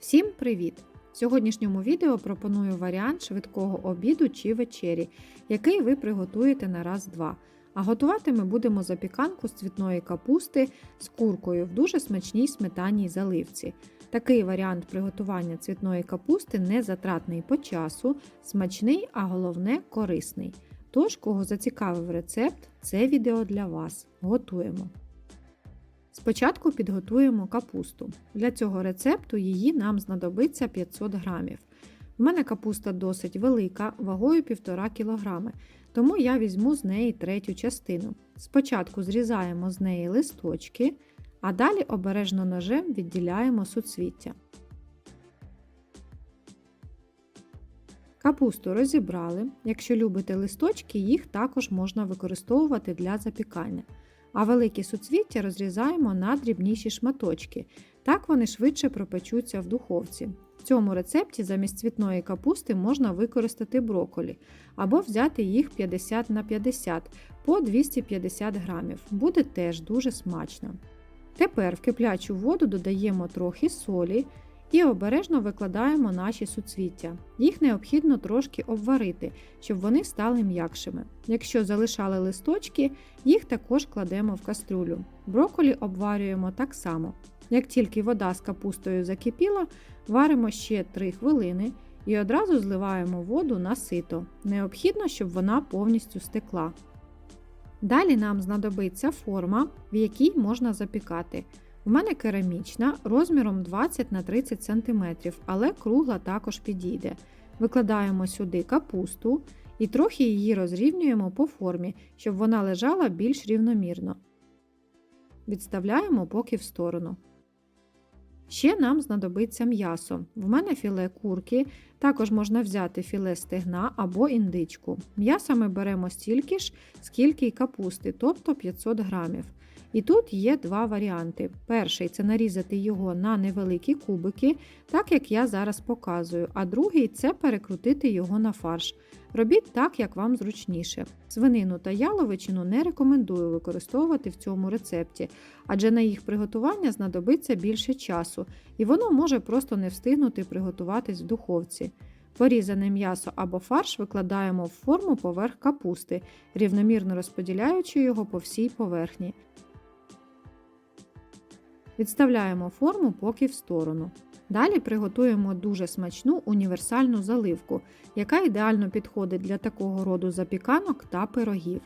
Всім привіт! В сьогоднішньому відео пропоную варіант швидкого обіду чи вечері, який ви приготуєте на раз-два. А готувати ми будемо запіканку з цвітної капусти з куркою в дуже смачній сметанній заливці. Такий варіант приготування цвітної капусти не затратний по часу, смачний, а головне корисний. Тож, кого зацікавив рецепт, це відео для вас. Готуємо. Спочатку підготуємо капусту. Для цього рецепту її нам знадобиться 500 грамів. У мене капуста досить велика, вагою 1,5 кг, тому я візьму з неї третю частину. Спочатку зрізаємо з неї листочки, а далі обережно ножем відділяємо суцвіття. Капусту розібрали. Якщо любите листочки, їх також можна використовувати для запікання. А великі суцвіття розрізаємо на дрібніші шматочки. Так вони швидше пропечуться в духовці. В цьому рецепті замість цвітної капусти можна використати броколі або взяти їх 50 на 50 по 250 грамів. Буде теж дуже смачно. Тепер в киплячу воду додаємо трохи солі і обережно викладаємо наші суцвіття. Їх необхідно трошки обварити, щоб вони стали м'якшими. Якщо залишали листочки, їх також кладемо в каструлю. Броколі обварюємо так само. Як тільки вода з капустою закипіла, варимо ще 3 хвилини і одразу зливаємо воду на сито. Необхідно, щоб вона повністю стекла. Далі нам знадобиться форма, в якій можна запікати. У мене керамічна розміром 20 на 30 см, але кругла також підійде. Викладаємо сюди капусту і трохи її розрівнюємо по формі, щоб вона лежала більш рівномірно. Відставляємо поки в сторону. Ще нам знадобиться м'ясо. В мене філе курки, також можна взяти філе стегна або індичку. М'яса ми беремо стільки ж, скільки й капусти, тобто 500 грамів. І тут є два варіанти. Перший це нарізати його на невеликі кубики, так як я зараз показую, а другий це перекрутити його на фарш. Робіть так, як вам зручніше. Свинину та яловичину не рекомендую використовувати в цьому рецепті, адже на їх приготування знадобиться більше часу, і воно може просто не встигнути приготуватись в духовці. Порізане м'ясо або фарш викладаємо в форму поверх капусти, рівномірно розподіляючи його по всій поверхні. Відставляємо форму поки в сторону. Далі приготуємо дуже смачну універсальну заливку, яка ідеально підходить для такого роду запіканок та пирогів.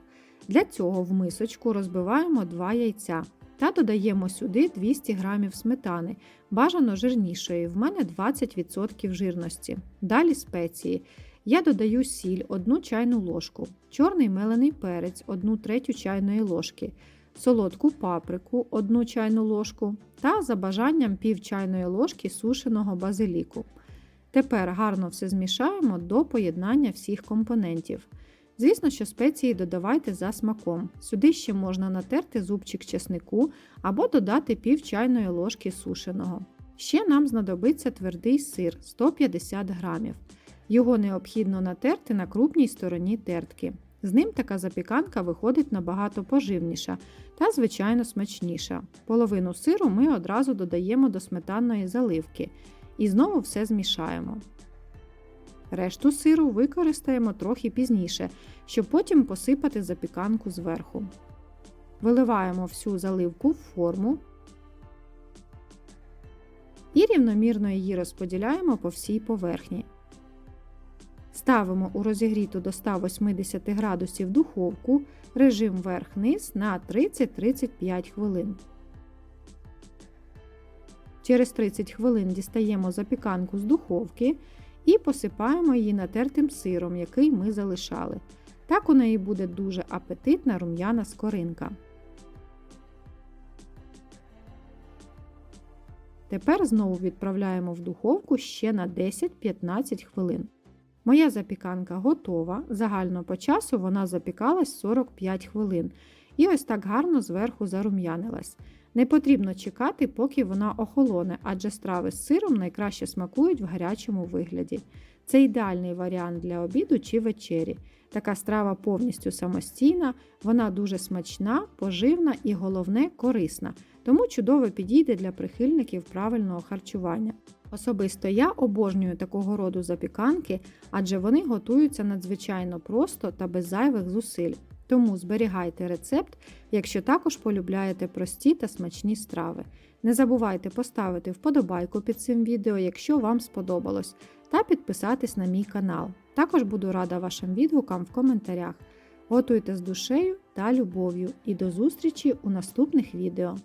Для цього в мисочку розбиваємо 2 яйця та додаємо сюди 200 г сметани, бажано жирнішої, в мене 20% жирності. Далі спеції. Я додаю сіль 1 чайну ложку, чорний мелений перець 1 третю чайної ложки солодку паприку 1 чайну ложку та за бажанням пів чайної ложки сушеного базиліку. Тепер гарно все змішаємо до поєднання всіх компонентів. Звісно, що спеції додавайте за смаком. Сюди ще можна натерти зубчик чеснику або додати пів чайної ложки сушеного. Ще нам знадобиться твердий сир 150 грамів. Його необхідно натерти на крупній стороні тертки. З ним така запіканка виходить набагато поживніша та, звичайно, смачніша. Половину сиру ми одразу додаємо до сметанної заливки і знову все змішаємо. Решту сиру використаємо трохи пізніше, щоб потім посипати запіканку зверху. Виливаємо всю заливку в форму і рівномірно її розподіляємо по всій поверхні. Ставимо у розігріту до 180 градусів духовку режим верх-низ на 30-35 хвилин. Через 30 хвилин дістаємо запіканку з духовки і посипаємо її натертим сиром, який ми залишали. Так у неї буде дуже апетитна рум'яна скоринка. Тепер знову відправляємо в духовку ще на 10-15 хвилин. Моя запіканка готова. Загально по часу вона запікалась 45 хвилин. І ось так гарно зверху зарум'янилась. Не потрібно чекати, поки вона охолоне, адже страви з сиром найкраще смакують в гарячому вигляді. Це ідеальний варіант для обіду чи вечері. Така страва повністю самостійна, вона дуже смачна, поживна і головне корисна. Тому чудово підійде для прихильників правильного харчування. Особисто я обожнюю такого роду запіканки, адже вони готуються надзвичайно просто та без зайвих зусиль. Тому зберігайте рецепт, якщо також полюбляєте прості та смачні страви. Не забувайте поставити вподобайку під цим відео, якщо вам сподобалось, та підписатись на мій канал. Також буду рада вашим відгукам в коментарях. Готуйте з душею та любов'ю і до зустрічі у наступних відео.